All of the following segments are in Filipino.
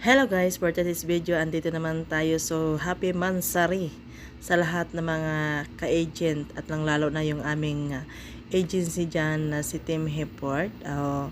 Hello guys, for today's video, andito naman tayo. So, happy Mansari sa lahat ng mga ka-agent at lang lalo na yung aming uh, agency dyan na si Team Heport. Oh,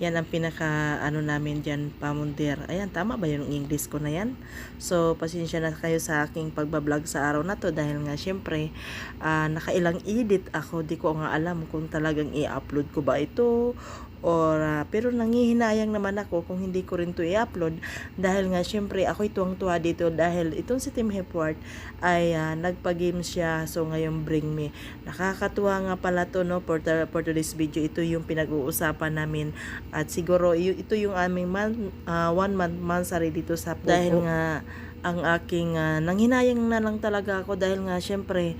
yan ang pinaka ano namin dyan, pamundir. Ayan, tama ba yung English ko na yan? So, pasensya na kayo sa aking pagbablog sa araw na to dahil nga syempre, ah, nakailang edit ako. Di ko nga alam kung talagang i-upload ko ba ito or ah, pero nangihinayang naman ako kung hindi ko rin to i-upload dahil nga syempre ako tuwang-tuwa dito dahil itong si Tim Hepworth ay ah, nagpa-game siya so ngayon bring me nakakatuwa nga pala to no for, the, for today's video ito yung pinag-uusapan namin at siguro ito yung aming man, ah, one month mansari dito sa Popo. dahil nga ang aking ah, nanghinayang na lang talaga ako dahil nga syempre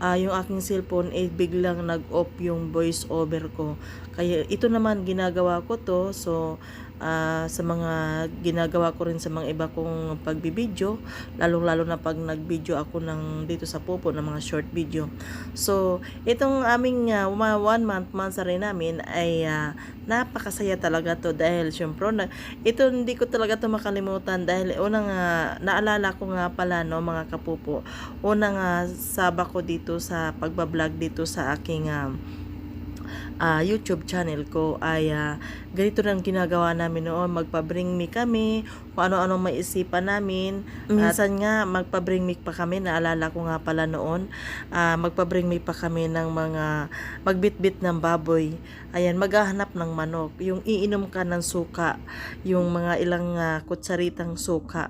ah, yung aking cellphone eh biglang nag-off yung voice over ko. Kaya ito naman ginagawa ko to. So ah, sa mga ginagawa ko rin sa mga iba kong pagbibideo, lalong-lalo na pag nag-video ako ng dito sa Popo ng mga short video. So itong aming uma- one month mansari namin ay ah, napakasaya talaga to dahil syempre na, ito hindi ko talaga to makalimutan dahil unang nga naalala ko nga pala no mga kapupo unang nga saba ko dito sa pagbablog dito sa aking um, ah, YouTube channel ko ay ah, ganito lang ginagawa namin noon. Magpa-bring me kami kung ano-ano maisipan namin. Minsan nga magpa-bring me pa kami. Naalala ko nga pala noon ah, magpa-bring me pa kami ng mga magbitbit ng baboy ayan maghahanap ng manok yung iinom ka ng suka yung mga ilang ah, kutsaritang suka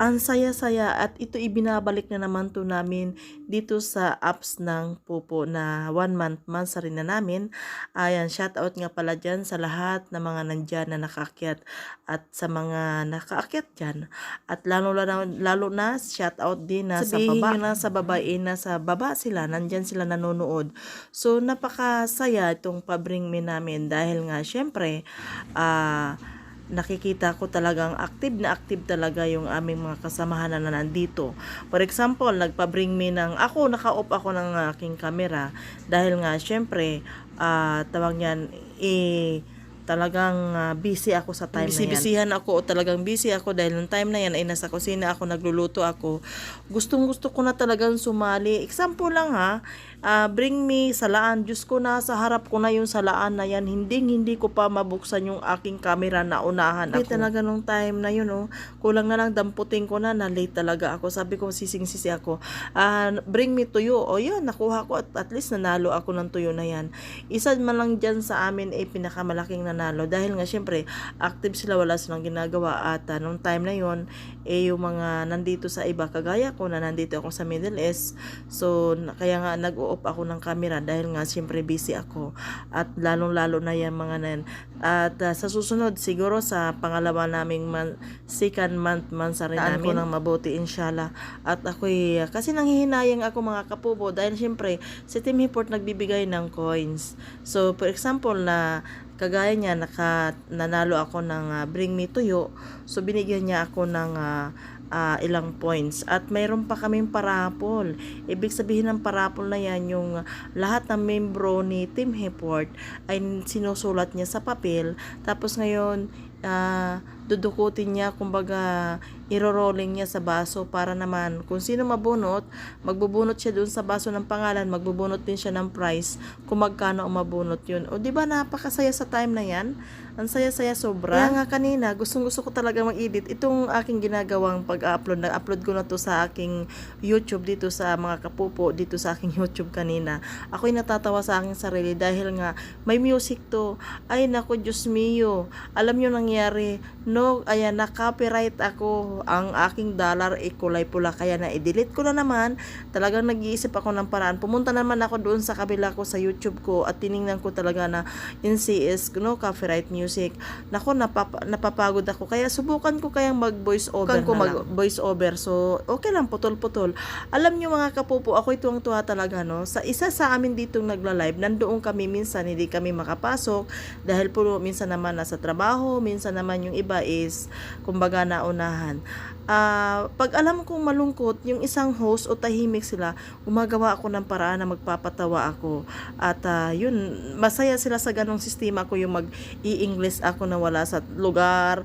ang saya-saya at ito ibinabalik na naman to namin dito sa apps ng Pupo na one month mansari na namin. Ayan, shout out nga pala dyan sa lahat ng mga nandyan na nakaakyat at sa mga nakaakyat dyan. At lalo, lalo, lalo na shout out din na Sabihin sa baba. na sa babae na sa baba sila, nandyan sila nanonood. So, napakasaya itong pabring me namin dahil nga syempre, ah, nakikita ko talagang active na active talaga yung aming mga kasamahan na nandito. For example, nagpa-bring me ng, ako, naka-off ako ng aking camera dahil nga, syempre, ah tawag niyan, eh, talagang ah, busy ako sa time na yan. Busy-busyhan ako o talagang busy ako dahil nung time na yan ay nasa kusina ako, nagluluto ako. Gustong gusto ko na talagang sumali. Example lang ha, ah, bring me salaan. Diyos ko na sa harap ko na yung salaan na yan. Hindi hindi ko pa mabuksan yung aking camera na unahan ako. talaga nung time na yun oh. Kulang na lang damputin ko na na late talaga ako. Sabi ko sising-sisi ako. Ah, bring me tuyo. O yun, nakuha ko at at least nanalo ako ng tuyo na yan. Isa man lang dyan sa amin ay pinakamalaking nanalo dahil nga syempre active sila wala silang ginagawa at ah, nung time na yon eh yung mga nandito sa iba kagaya ko na nandito ako sa Middle East so kaya nga nag-off ako ng camera dahil nga syempre busy ako. At lalong lalo na yan mga na yan. at ah, sa susunod siguro sa pangalawa naming man, second month man sa rin namin ko ng mabuti inshallah. At ako'y kasi nanghihinayang ako mga kapubo dahil syempre si Team Hiport nagbibigay ng coins. So for example na kagaya niya naka nanalo ako ng ah, bring me tuyo so binigyan niya ako ng ah, ah, ilang points. At mayroon pa kaming parapol. Ibig sabihin ng parapol na yan yung lahat ng membro ni Team Hepworth ay sinusulat niya sa papel. Tapos ngayon ah, dudukutin niya kumbaga iro-rolling niya sa baso para naman kung sino mabunot magbubunot siya dun sa baso ng pangalan magbubunot din siya ng prize kung magkano ang mabunot yun. O di ba napakasaya sa time na yan? Ang saya-saya sobra. Kaya nga kanina gustong gusto ko talaga mag-edit itong aking ginagawang pag-upload. Nag-upload ko na to sa aking YouTube dito sa mga kapupo dito sa aking YouTube kanina. Ako'y natatawa sa aking sarili dahil nga may music to. Ay nako Diyos mio. Alam nyo nangyari no ayan na copyright ako. Ang aking dollar ay kulay pula kaya na i-delete ko na naman. Talagang nag-iisip ako ng paraan. Pumunta naman ako doon sa kabila ko sa YouTube ko at tiningnan ko talaga na NCS no copyright music. Nako napapa, napapagod ako. Kaya subukan ko kayang mag voice over ko mag voice over so okay lang putol-putol. Alam nyo mga kapupo ako ituwang tuwa talaga no? Sa isa sa amin ditong nagla-live nandoon kami minsan hindi kami makapasok dahil po minsan naman nasa trabaho minsan naman yung iba is kumbaga naunahan ah pag alam kong malungkot yung isang host o tahimik sila gumagawa ako ng paraan na magpapatawa ako at ah, yun masaya sila sa ganong sistema ko yung mag i-English ako na wala sa lugar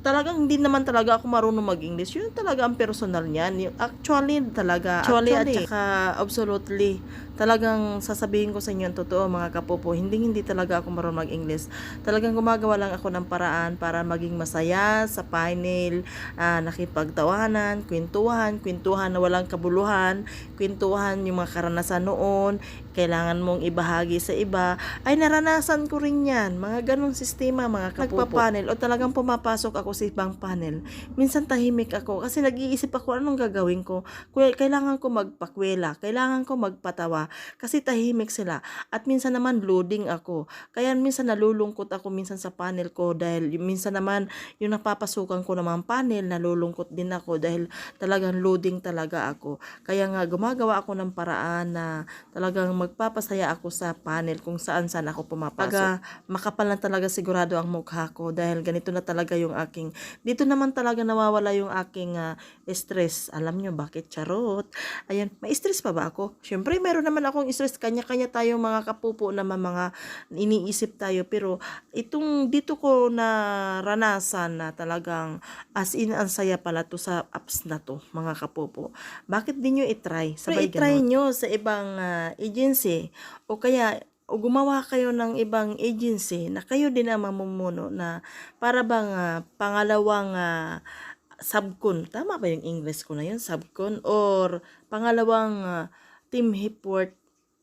talagang hindi naman talaga ako marunong mag-English. Yun talaga ang personal niyan. Actually, talaga. Actually, at saka absolutely. Talagang sasabihin ko sa inyo ang totoo mga kapopo, hindi hindi talaga ako marunong mag-English. Talagang gumagawa lang ako ng paraan para maging masaya sa final, ah, nakipagtawanan, kwentuhan, kwentuhan na walang kabuluhan, kwentuhan yung mga karanasan noon, kailangan mong ibahagi sa iba, ay naranasan ko rin yan. Mga ganong sistema, mga kapopo. Nagpa-panel o talagang pumapasok ako sa ibang panel. Minsan tahimik ako kasi nag-iisip ako anong gagawin ko. Kailangan ko magpakwela, kailangan ko magpatawa kasi tahimik sila. At minsan naman loading ako. Kaya minsan nalulungkot ako minsan sa panel ko dahil minsan naman yung napapasukan ko naman panel, nalulungkot din ako dahil talagang loading talaga ako. Kaya nga gumagawa ako ng paraan na talagang magpapasaya ako sa panel kung saan saan ako pumapasok. Pag makapal na talaga sigurado ang mukha ko dahil ganito na talaga yung aking, dito naman talaga nawawala yung aking ah, stress. Alam nyo bakit? Charot. Ayan, may stress pa ba ako? Siyempre, meron naman akong stress. Kanya-kanya tayo mga kapupo na mga iniisip tayo. Pero itong dito ko naranasan na talagang as in ang saya pala to sa apps na to, mga kapupo. Bakit di nyo itry? Sabay itry nyo sa ibang ah, agency o kaya o gumawa kayo ng ibang agency na kayo din ang mamumuno na para bang ah, pangalawang ah, subcon. Tama ba yung English ko na yun? Subcon? Or pangalawang ah, team report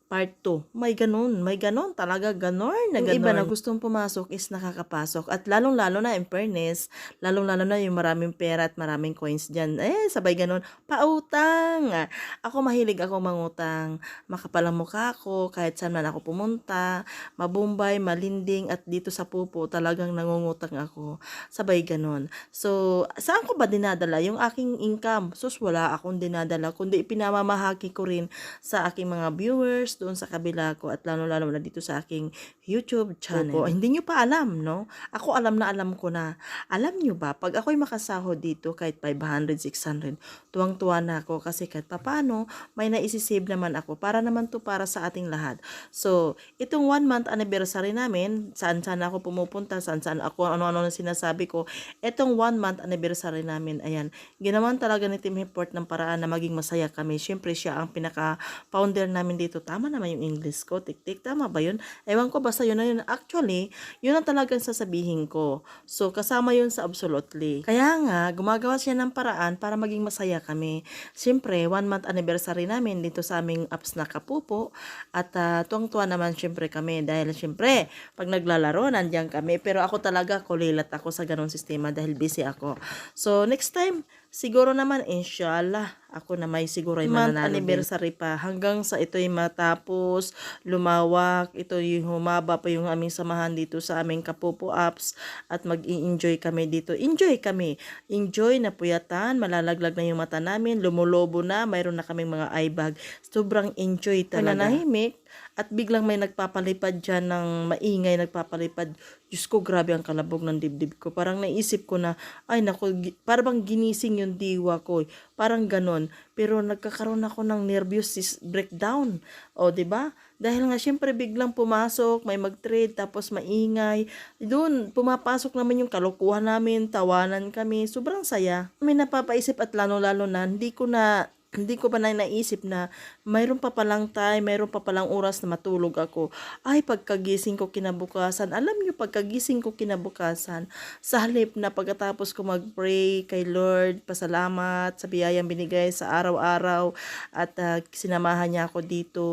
part 2. May ganun, may ganun, talaga ganon na Yung ganon. iba na gustong pumasok is nakakapasok. At lalong-lalo na in fairness, lalong-lalo na yung maraming pera at maraming coins dyan. Eh, sabay ganon, pautang. Ako mahilig ako mangutang. Makapalang mukha ako, kahit saan man ako pumunta, mabumbay, malinding, at dito sa pupo talagang nangungutang ako. Sabay ganon. So, saan ko ba dinadala yung aking income? Sus, wala akong dinadala, kundi ipinamamahagi ko rin sa aking mga viewers doon sa kabila ko at lalo-lalo na dito sa aking YouTube channel. Opo, hindi nyo pa alam, no? Ako alam na alam ko na. Alam nyo ba, pag ako'y makasahod dito kahit 500, 600, tuwang-tuwa na ako kasi kahit papano, may naisisave naman ako para naman to para sa ating lahat. So, itong one month anniversary namin, saan-saan ako pumupunta, saan-saan ako, ano-ano na sinasabi ko, itong one month anniversary namin, ayan, ginawan talaga ni Team Report ng paraan na maging masaya kami. Siyempre, siya ang pinaka-founder namin dito. Tama naman yung English ko, tik-tik, tama ba yun? Ewan ko, basta yun na yun. Actually, yun ang talagang sasabihin ko. So, kasama yun sa absolutely. Kaya nga, gumagawa siya ng paraan para maging masaya kami. Siyempre, one month anniversary namin dito sa aming apps na kapupo. At uh, tuwang-tuwa naman siyempre kami. Dahil siyempre, pag naglalaro, nandiyan kami. Pero ako talaga, kulilat ako sa ganong sistema dahil busy ako. So, next time, siguro naman, inshallah, ako na may siguro ay Month anniversary pa. Hanggang sa ito'y matapos, lumawak, ito yung humaba pa yung aming samahan dito sa aming Kapupo apps at mag-i-enjoy kami dito. Enjoy kami. Enjoy na puyatan, malalaglag na yung mata namin, lumulobo na, mayroon na kaming mga eye bag. Sobrang enjoy talaga. Nanahimik at biglang may nagpapalipad dyan ng maingay nagpapalipad. Diyos ko, grabe ang kalabog ng dibdib ko. Parang naisip ko na, ay naku, gi- parang bang ginising yung diwa ko. Parang ganon. Pero nagkakaroon ako ng nervous breakdown. O, ba? Dahil nga, syempre, biglang pumasok, may mag-trade, tapos maingay. Doon, pumapasok naman yung kalokohan namin, tawanan kami. Sobrang saya. May napapaisip at lalo-lalo na, hindi ko na hindi ko pa na naisip na mayroon pa palang time, mayroon pa palang oras na matulog ako. Ay, pagkagising ko kinabukasan, alam niyo, pagkagising ko kinabukasan, sa halip na pagkatapos ko mag-pray kay Lord, pasalamat sa biyayang binigay sa araw-araw at ah, sinamahan niya ako dito.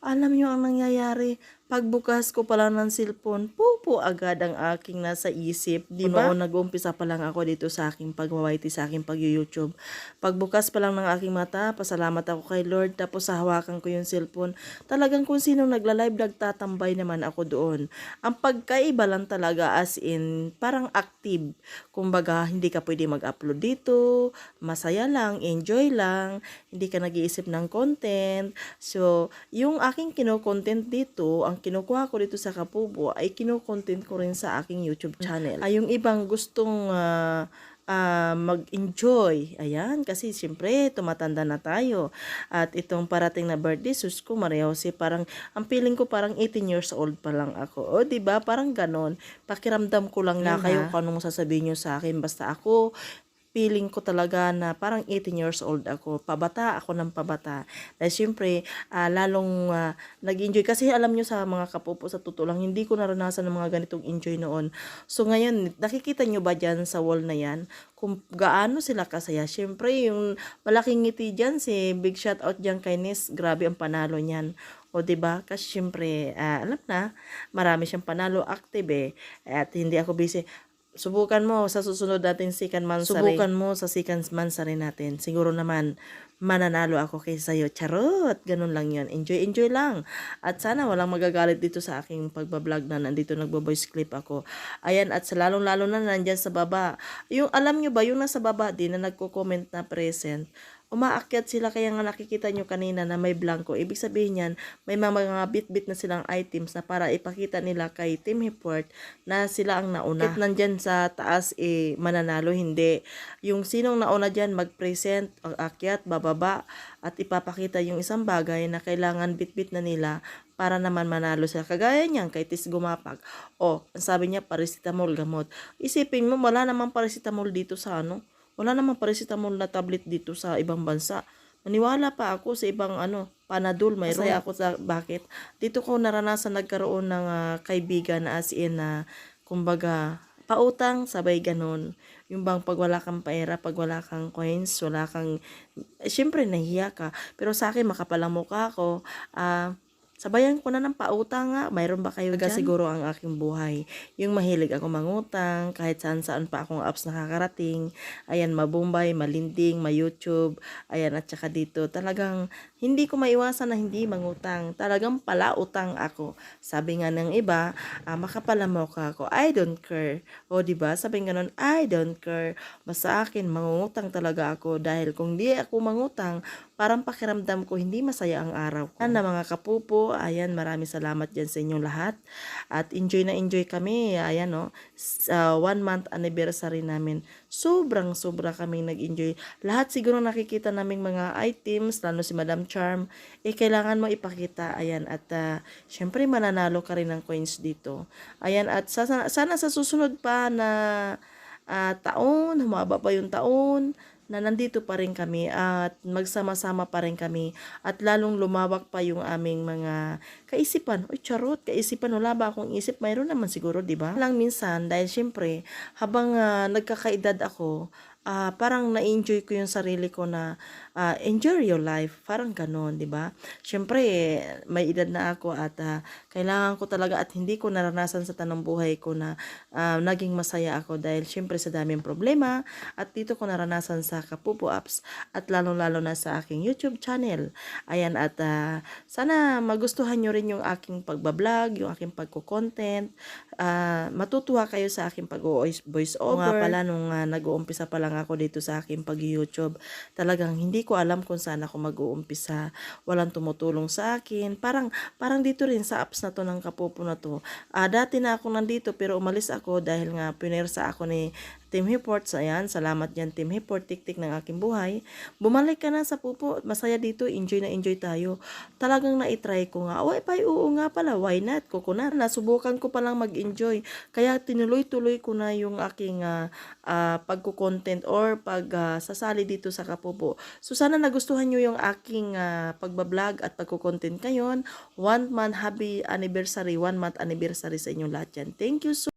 Alam niyo ang nangyayari, pagbukas ko pa lang ng cellphone, pupo agad ang aking nasa isip. Di ba? Noon nag-uumpisa pa lang ako dito sa aking pagwawaiti, sa aking pag-YouTube. Pagbukas pa lang ng aking mata, pasalamat ako kay Lord, tapos hawakan ko yung cellphone. Talagang kung sino nagla-live, nagtatambay naman ako doon. Ang pagkaiba lang talaga as in, parang active. Kumbaga, hindi ka pwede mag-upload dito, masaya lang, enjoy lang, hindi ka nag-iisip ng content. So, yung aking kino-content dito, ang kinukuha ko dito sa Kapubo, ay kino-content ko rin sa aking YouTube channel. Ay, yung ibang gustong ah, ah, mag-enjoy. Ayan, kasi siyempre tumatanda na tayo. At itong parating na birthday, sus ko, Maria Jose, parang, ang feeling ko parang 18 years old pa lang ako. O, di ba Parang ganon. Pakiramdam ko lang na kayo kung anong sasabihin nyo sa akin. Basta ako, feeling ko talaga na parang 18 years old ako. Pabata ako ng pabata. Dahil syempre, ah, lalong ah, nag-enjoy. Kasi alam nyo sa mga kapupo, sa totoo lang, hindi ko naranasan ng mga ganitong enjoy noon. So ngayon, nakikita nyo ba dyan sa wall na yan? Kung gaano sila kasaya. Syempre, yung malaking ngiti dyan, si big shout out dyan kay Nes. Grabe ang panalo niyan. O, ba? Kasi syempre, ah, alam na, marami siyang panalo active eh. At hindi ako busy. Subukan mo sa susunod natin Sikan Mansari. Subukan mo sa Sikan Mansari natin. Siguro naman mananalo ako kaysa sa'yo. Charot! Ganun lang yun. Enjoy, enjoy lang. At sana walang magagalit dito sa aking pagbablog na nandito nagbo-voice clip ako. Ayan, at sa lalong-lalo na nandyan sa baba. Yung alam nyo ba, yung nasa baba din na nagko-comment na present, umaakyat sila kaya nga nakikita nyo kanina na may blanco. Ibig sabihin yan, may mga, bit-bit na silang items na para ipakita nila kay Team Hipwort na sila ang nauna. Kahit nandyan sa taas, eh, mananalo, hindi. Yung sinong nauna dyan, mag-present, akyat, bababa, at ipapakita yung isang bagay na kailangan bit-bit na nila para naman manalo sila. Kagaya niyan, kay Tis Gumapag. O, ang sabi niya, paracetamol, gamot. Isipin mo, wala namang paracetamol dito sa ano, wala namang paracetamol na tablet dito sa ibang bansa. Maniwala pa ako sa ibang ano, Panadol, mayroon. Masaya ako sa bakit. Dito ko naranasan nagkaroon ng ah, kaibigan na as in na kumbaga pautang, sabay ganun. Yung bang pag wala kang pera, pag wala kang coins, wala kang, eh, syempre nahiya ka. Pero sa akin, makapalang mukha ko, ah, Sabayan ko na ng pautang nga. Mayroon ba kayo dyan? siguro ang aking buhay. Yung mahilig ako mangutang, kahit saan saan pa akong apps nakakarating. Ayan, mabumbay, malinding, ma-YouTube. Ayan, at saka dito. Talagang hindi ko maiwasan na hindi mangutang. Talagang palautang ako. Sabi nga ng iba, ah, makapalamok ako. I don't care. O, di ba Sabi nga nun, I don't care. Basta akin, mangungutang talaga ako. Dahil kung di ako mangutang, parang pakiramdam ko hindi masaya ang araw ko. Na mga kapupo, ayan maraming salamat dyan sa inyong lahat. At enjoy na enjoy kami, ayan no, sa one month anniversary namin. Sobrang sobra kami nag-enjoy. Lahat siguro nakikita naming mga items, lalo si Madam Charm, eh kailangan mo ipakita, ayan. At uh, syempre mananalo ka rin ng coins dito. Ayan, at sa, sana sa susunod pa na ah, taon, humaba pa yung taon, na nandito pa rin kami at magsama-sama pa rin kami at lalong lumawak pa yung aming mga kaisipan. Oy, charot, kaisipan, wala ba akong isip? Mayroon naman siguro, di ba? Lang minsan, dahil syempre, habang ah, nagkakaedad ako, ah, parang na-enjoy ko yung sarili ko na ah, enjoy your life. Parang ganon, di ba? Syempre, may edad na ako at ah, kailangan ko talaga at hindi ko naranasan sa tanong buhay ko na ah, naging masaya ako dahil syempre sa daming problema at dito ko naranasan sa Kapupo Apps at lalong-lalo na sa aking YouTube channel. Ayan at ah, sana magustuhan nyo rin yung aking pagbablog, yung aking pagko-content. Ah, matutuwa kayo sa aking pag-voice over. Nga pala nung ah, nag-uumpisa pa lang ako dito sa aking pag-YouTube, talagang hindi ko alam kung saan ako mag-uumpisa. Walang tumutulong sa akin. Parang parang dito rin sa apps na to ng Kapupo na to. Ah, dati na ako nandito pero umalis ako dahil nga pinersa ako ni Team Hiports, ayan, salamat yan Team Hiport, tik-tik ng aking buhay. Bumalik ka na sa pupo, masaya dito, enjoy na enjoy tayo. Talagang na-try ko nga, oh, pay, oo nga pala, why not? Kuko na, nasubukan ko palang mag-enjoy. Kaya tinuloy-tuloy ko na yung aking uh, uh, pagko-content or pag uh, sasali dito sa Kapupo. So sana nagustuhan nyo yung aking uh, pagbablog at pagko-content ngayon. One month happy anniversary, one month anniversary sa inyong lahat yan. Thank you so